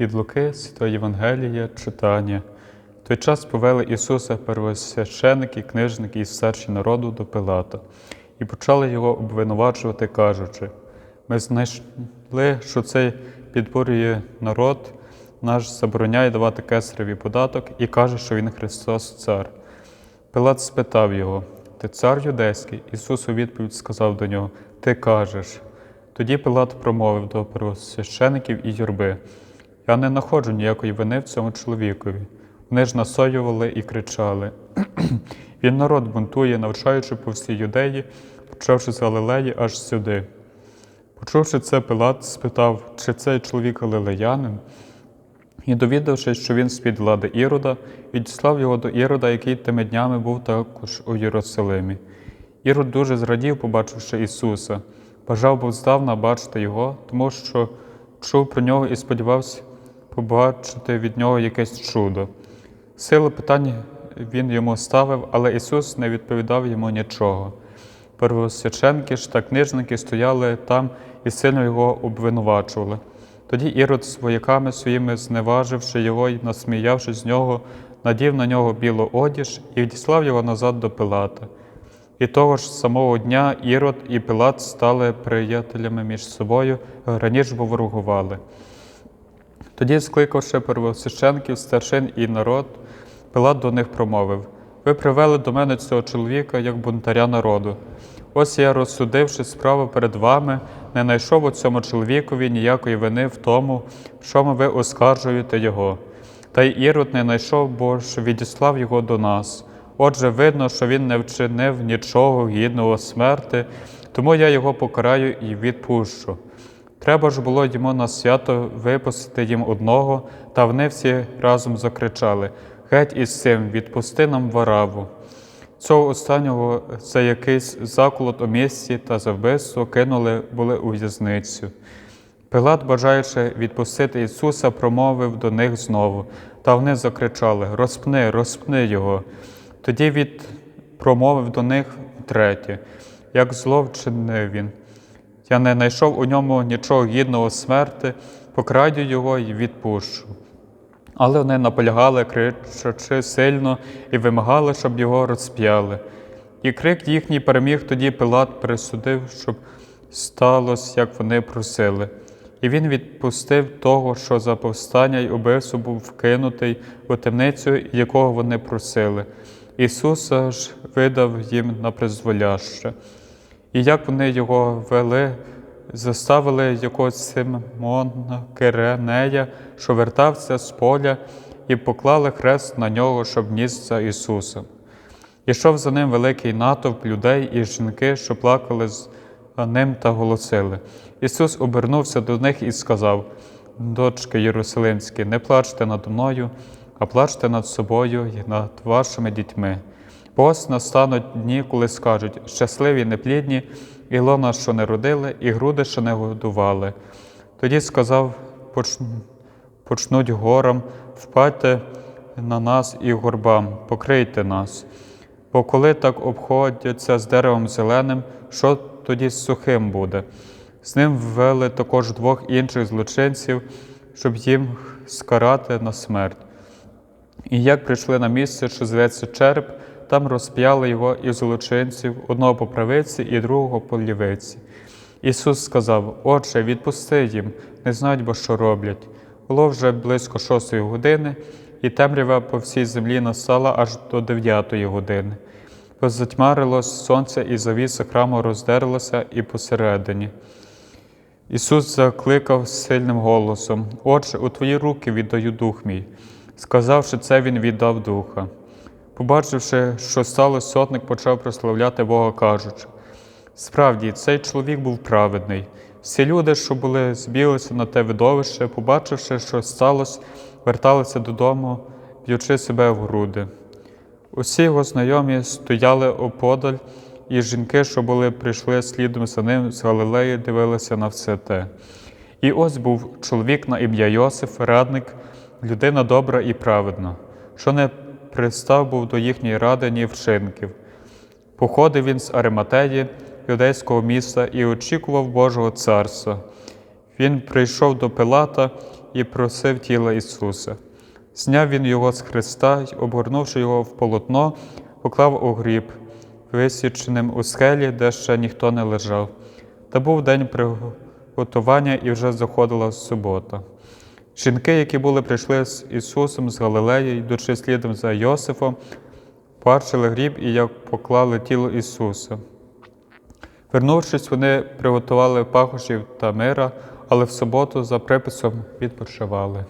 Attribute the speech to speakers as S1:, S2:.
S1: Від Луки Святої Євангелія читання. В той час повели Ісуса первосвященики, книжники і старші народу до Пилата, і почали його обвинувачувати, кажучи: ми знайшли, що цей підбурює народ, наш забороняє давати кесареві податок і каже, що Він Христос Цар. Пилат спитав його: Ти цар юдейський? Ісус у відповідь сказав до нього: Ти кажеш. Тоді Пилат промовив до первосвящеників і юрби: Я не знаходжу ніякої вини в цьому чоловікові. Вони ж насоювали і кричали. Він народ бунтує, навчаючи по всій юдеї, почавши з Галилеї аж сюди. Почувши це, Пилат спитав, чи цей чоловік галилеянин, і довідавшись, що він з-під влади Ірода, відіслав його до Ірода, який тими днями був також у Єрусалимі. Ірод дуже зрадів, побачивши Ісуса, бажав був здавна бачити Його, тому що чув про нього і сподівався побачити від нього якесь чудо. Сили питань він йому ставив, але Ісус не відповідав йому нічого. Первосвященки ж та книжники стояли там і сильно його обвинувачували. Тоді Ірод з вояками своїми, зневаживши його і насміявшись з нього, надів на нього білу одіж і відіслав його назад до Пилата. І того ж самого дня Ірод і Пилат стали приятелями між собою, раніше ворогували. Тоді, скликавши первосвященків, старшин і народ, Пилат до них промовив: Ви привели до мене цього чоловіка як бунтаря народу. Ось я, розсудивши справу перед вами, не знайшов у цьому чоловікові ніякої вини в тому, в чому ви оскаржуєте його. Та й Ірод не знайшов, бо ж відіслав його до нас. Отже, видно, що він не вчинив нічого гідного смерти, тому я його покараю і відпущу. Треба ж було йому на свято випустити їм одного, та вони всі разом закричали Геть із цим, відпусти нам вараву. Цього останнього за якийсь заколот у місці та за вбивство кинули були у в'язницю. Пилат, бажаючи відпустити Ісуса, промовив до них знову, та вони закричали Розпни, розпни Його. Тоді від промовив до них втретє, як зло вчинив він. Я не знайшов у ньому нічого гідного смерти, покраю його і відпущу. Але вони наполягали, кричачи сильно, і вимагали, щоб його розп'яли. І крик їхній переміг тоді Пилат присудив, щоб сталося, як вони просили. І він відпустив того, що за повстання й убивство був вкинутий у темницю, якого вони просили. Ісуса ж видав їм на призволяще. І як вони його вели, заставили якогось Симона Киренея, що вертався з поля, і поклали хрест на нього, щоб ніс за Ісусом. Ішов за ним великий натовп людей і жінки, що плакали з ним та голосили. Ісус обернувся до них і сказав: Дочки Єрусалимські, не плачте над мною, а плачте над собою і над вашими дітьми. Ось настануть дні, коли скажуть щасливі неплідні, і лона, що не родили, і груди, що не годували. Тоді сказав, почнуть горам, впадьте на нас і горбам, покрийте нас. Бо коли так обходяться з деревом зеленим, що тоді з сухим буде? З ним ввели також двох інших злочинців, щоб їм скарати на смерть. І як прийшли на місце, що зветься череп, там розп'яли його і злочинців, одного по правиці і другого по лівиці. Ісус сказав: Отче, відпусти їм, не знають, бо що роблять. Було вже близько шостої години, і темрява по всій землі настала аж до дев'ятої години. Позатьмарилось сонце, і завіса храму роздерлася і посередині. Ісус закликав сильним голосом: Отче, у твої руки віддаю дух мій. Сказавши це, Він віддав духа. Побачивши, що сталося, сотник почав прославляти Бога, кажучи: справді, цей чоловік був праведний. Всі люди, що були збілися на те видовище, побачивши, що сталося, верталися додому, б'ючи себе в груди. Усі його знайомі стояли оподаль, і жінки, що були, прийшли слідом за ним з Галилеї, дивилися на все те. І ось був чоловік на ім'я Йосиф, радник, людина добра і праведна, що не пристав був до їхньої ради ні вчинків. Походив він з Ариматеї, юдейського міста, і очікував Божого царства. Він прийшов до Пилата і просив тіла Ісуса. Зняв він його з хреста й, обгорнувши його в полотно, поклав у гріб, висіченим у скелі, де ще ніхто не лежав. Та був день приготування і вже заходила субота. Жінки, які були прийшли з Ісусом з Галилеї, йдучи слідом за Йосифом, бачили гріб і як поклали тіло Ісуса. Вернувшись, вони приготували пахощів та мира, але в суботу за приписом відпочивали.